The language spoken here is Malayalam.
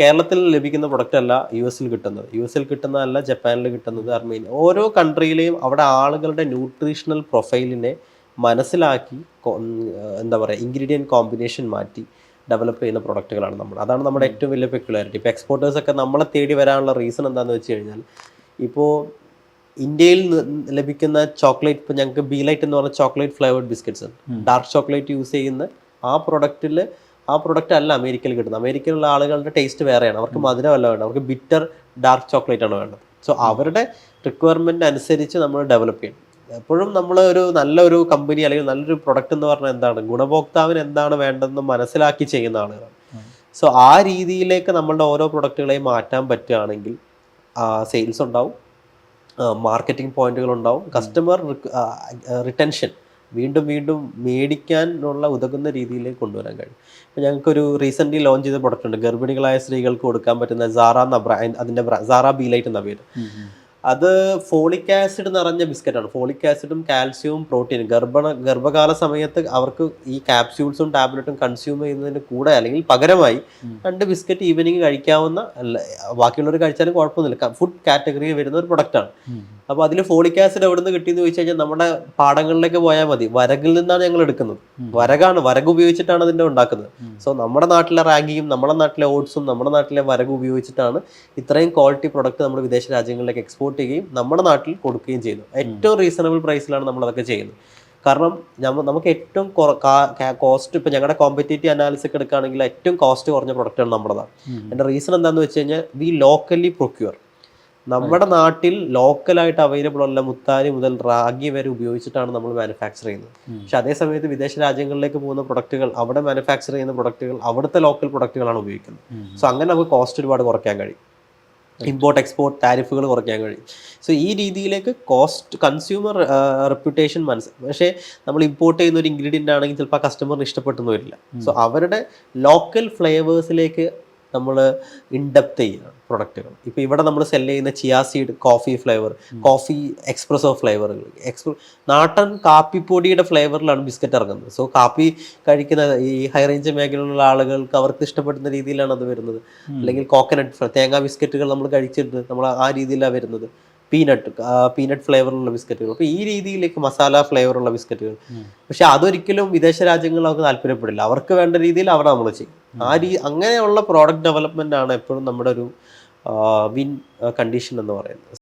കേരളത്തിൽ ലഭിക്കുന്ന പ്രൊഡക്റ്റ് അല്ല യു എസിൽ കിട്ടുന്നത്. യു എസിൽ കിട്ടുന്നതല്ല ജപ്പാനിൽ കിട്ടുന്നത് അർമേനിയ. ഓരോ കൺട്രിയിലെയും അവിടെ ആളുകളുടെ ന്യൂട്രീഷണൽ പ്രൊഫൈലിനെ മനസ്സിലാക്കി എന്താ പറയുക ഇൻഗ്രീഡിയന്റ് കോമ്പിനേഷൻ മാറ്റി ഡെവലപ്പ് ചെയ്യുന്ന പ്രൊഡക്റ്റുകളാണ് നമ്മൾ. അതാണ് നമ്മുടെ ഏറ്റവും വലിയ പെക്യുലാരിറ്റി. ഇപ്പോൾ എക്സ്പോർട്ടേഴ്സൊക്കെ നമ്മളെ തേടി വരാനുള്ള റീസൺ എന്താണെന്ന് വെച്ച് കഴിഞ്ഞാൽ ഇപ്പോൾ ഇന്ത്യയിൽ ലഭിക്കുന്ന ചോക്ലേറ്റ് ഇപ്പോൾ ഞങ്ങൾക്ക് ബീലൈറ്റ് എന്ന് പറഞ്ഞ chocolate flavoured biscuits dark chocolate use ചെയ്യുന്ന ആ പ്രൊഡക്റ്റിൽ ആ പ്രൊഡക്റ്റ് അല്ല അമേരിക്കയിൽ കിട്ടുന്നത്. അമേരിക്കയിലുള്ള ആളുകളുടെ ടേസ്റ്റ് വേറെയാണ്. അവർക്ക് മധുരമല്ല വേണ്ടത്. അവർക്ക് ബിറ്റർ ഡാർക്ക് ചോക്ലേറ്റ് ആണ് വേണ്ടത്. സോ അവരുടെ റിക്വയർമെന്റ് അനുസരിച്ച് നമ്മൾ ഡെവലപ്പ് ചെയ്യണം എപ്പോഴും നമ്മൾ ഒരു നല്ലൊരു കമ്പനി അല്ലെങ്കിൽ നല്ലൊരു പ്രൊഡക്റ്റ് എന്ന് പറഞ്ഞാൽ എന്താണ്? ഗുണഭോക്താവിന് എന്താണ് വേണ്ടതെന്ന് മനസ്സിലാക്കി ചെയ്യുന്ന ആളുകളാണ്. സോ ആ രീതിയിലേക്ക് നമ്മളുടെ ഓരോ പ്രൊഡക്റ്റുകളെയും മാറ്റാൻ പറ്റുകയാണെങ്കിൽ സെയിൽസ് ഉണ്ടാവും. മാർക്കറ്റിംഗ് പോയിന്റുകൾ ഉണ്ടാവും. കസ്റ്റമർ റിട്ടൻഷൻ വീണ്ടും വീണ്ടും മേടിക്കാനുള്ള ഉതകുന്ന രീതിയിലേക്ക് കൊണ്ടുവരാൻ കഴിയും. ഇപ്പം ഞങ്ങൾക്കൊരു റീസെന്റ്ലി ലോഞ്ച് ചെയ്ത പ്രൊഡക്റ്റ് ഉണ്ട്. ഗർഭിണികളായ സ്ത്രീകൾക്ക് കൊടുക്കാൻ പറ്റുന്ന സാറ എന്ന അതിന്റെ സാറ ബീലൈറ്റ് എന്ന പേര്. അത് ഫോളിക് ആസിഡ് നിറഞ്ഞ ബിസ്ക്കറ്റാണ്. ഫോളിക് ആസിഡും കാൽസ്യവും പ്രോട്ടീനും. ഗർഭണ ഗർഭകാല സമയത്ത് അവർക്ക് ഈ കാപ്സ്യൂൾസും ടാബ്ലറ്റും കൺസ്യൂം ചെയ്യുന്നതിന് കൂടെ അല്ലെങ്കിൽ പകരമായി രണ്ട് ബിസ്ക്കറ്റ് ഈവനിങ് കഴിക്കാവുന്ന അല്ല, ബാക്കിയുള്ളവർ കഴിച്ചാലും കുഴപ്പമൊന്നുമില്ല. ഫുഡ് കാറ്റഗറിയിൽ വരുന്ന ഒരു പ്രൊഡക്റ്റാണ്. അപ്പോൾ അതിൽ ഫോളിക് ആസിഡ് എവിടെ നിന്ന് കിട്ടിയെന്ന് ചോദിച്ചു കഴിഞ്ഞാൽ നമ്മുടെ പാടങ്ങളിലേക്ക് പോയാൽ മതി. വരകിൽ നിന്നാണ് ഞങ്ങൾ എടുക്കുന്നത്. വരകാണ് വരക് ഉപയോഗിച്ചിട്ടാണ് അതിന്റെ ഉണ്ടാക്കുന്നത്. സോ നമ്മുടെ നാട്ടിലെ റാഗിയും നമ്മുടെ നാട്ടിലെ ഓട്സും നമ്മുടെ നാട്ടിലെ വരക് ഉപയോഗിച്ചിട്ടാണ് ഇത്രയും ക്വാളിറ്റി പ്രൊഡക്റ്റ് നമ്മൾ വിദേശ രാജ്യങ്ങളിലേക്ക് എക്സ്പോർട്ട് ചെയ്യുകയും നമ്മുടെ നാട്ടിൽ കൊടുക്കുകയും ചെയ്യുന്നു. ഏറ്റവും റീസണബിൾ പ്രൈസിലാണ് നമ്മൾ അതൊക്കെ ചെയ്യുന്നത്. കാരണം നമുക്ക് ഏറ്റവും കോസ്റ്റ് ഇപ്പം ഞങ്ങളുടെ കോമ്പറ്റേറ്റീവ് അനാലിസിസ് ഒക്കെ എടുക്കുകയാണെങ്കിൽ ഏറ്റവും കോസ്റ്റ് കുറഞ്ഞ പ്രൊഡക്റ്റാണ് നമ്മുടേതാണ് എന്റെ റീസൺ എന്താണെന്ന് വെച്ച് കഴിഞ്ഞാൽ വി ലോക്കലി പ്രൊക്യൂർ നമ്മുടെ നാട്ടിൽ ലോക്കലായിട്ട് അവൈലബിൾ ഉള്ള മുത്താരി മുതൽ റാഗി വരെ ഉപയോഗിച്ചിട്ടാണ് നമ്മൾ മാനുഫാക്ചർ ചെയ്യുന്നത്. പക്ഷെ അതേ സമയത്ത് വിദേശ രാജ്യങ്ങളിലേക്ക് പോകുന്ന പ്രൊഡക്റ്റുകൾ അവിടെ മാനുഫാക്ചർ ചെയ്യുന്ന പ്രൊഡക്റ്റുകൾ അവിടുത്തെ ലോക്കൽ പ്രൊഡക്റ്റുകളാണ് ഉപയോഗിക്കുന്നത്. സോ അങ്ങനെ നമുക്ക് കോസ്റ്റ് ഒരുപാട് കുറയ്ക്കാൻ കഴിയും. ഇമ്പോർട്ട് എക്സ്പോർട്ട് താരിഫുകൾ കുറയ്ക്കാൻ കഴിയും. സോ ഈ രീതിയിലേക്ക് കോസ്റ്റ് കൺസ്യൂമർ റെപ്യൂട്ടേഷൻ മനസ്സ് പക്ഷേ നമ്മൾ ഇമ്പോർട്ട് ചെയ്യുന്ന ഒരു ഇൻഗ്രീഡിയന്റ് ആണെങ്കിൽ ചിലപ്പോൾ ആ കസ്റ്റമറിന് ഇഷ്ടപ്പെട്ടെന്ന് വരില്ല. സോ അവരുടെ ലോക്കൽ ഫ്ലേവേഴ്സിലേക്ക് നമ്മൾ ഇൻഡെപ്ത് ചെയ്യുക പ്രൊഡക്റ്റുകൾ ഇപ്പോൾ ഇവിടെ നമ്മൾ സെൽ ചെയ്യുന്ന chia seed coffee flavour coffee espresso ഫ്ലേവറുകൾ എക്സ്പ്ര നാട്ടൻ കാപ്പിപ്പൊടിയുടെ ഫ്ലേവറിലാണ് ബിസ്ക്കറ്റ് ഇറങ്ങുന്നത്. സോ കാപ്പി കഴിക്കുന്ന ഈ ഹൈ റേഞ്ച് മേഖലയിലുള്ള ആളുകൾക്ക് അവർക്ക് ഇഷ്ടപ്പെടുന്ന രീതിയിലാണ് അത് വരുന്നത്. അല്ലെങ്കിൽ കോക്കനട്ട് തേങ്ങാ ബിസ്ക്കറ്റുകൾ നമ്മൾ കഴിച്ചിട്ട് നമ്മൾ ആ രീതിയിലാണ് വരുന്നത്. പീനട്ട് പീനട്ട് ഫ്ലേവറുള്ള ബിസ്ക്കറ്റുകൾ അപ്പോൾ ഈ രീതിയിലേക്ക് മസാല ഫ്ലേവറുള്ള ബിസ്ക്കറ്റുകൾ പക്ഷെ അതൊരിക്കലും വിദേശ രാജ്യങ്ങളിൽ അവർക്ക് താല്പര്യപ്പെടില്ല. അവർക്ക് വേണ്ട രീതിയിൽ അവിടെ നമ്മൾ ചെയ്യും. ആ രീതി അങ്ങനെയുള്ള പ്രോഡക്റ്റ് ഡെവലപ്മെന്റ് ആണ് എപ്പോഴും നമ്മുടെ ഒരു വിൻ കണ്ടീഷൻ എന്ന് പറയുന്നത്.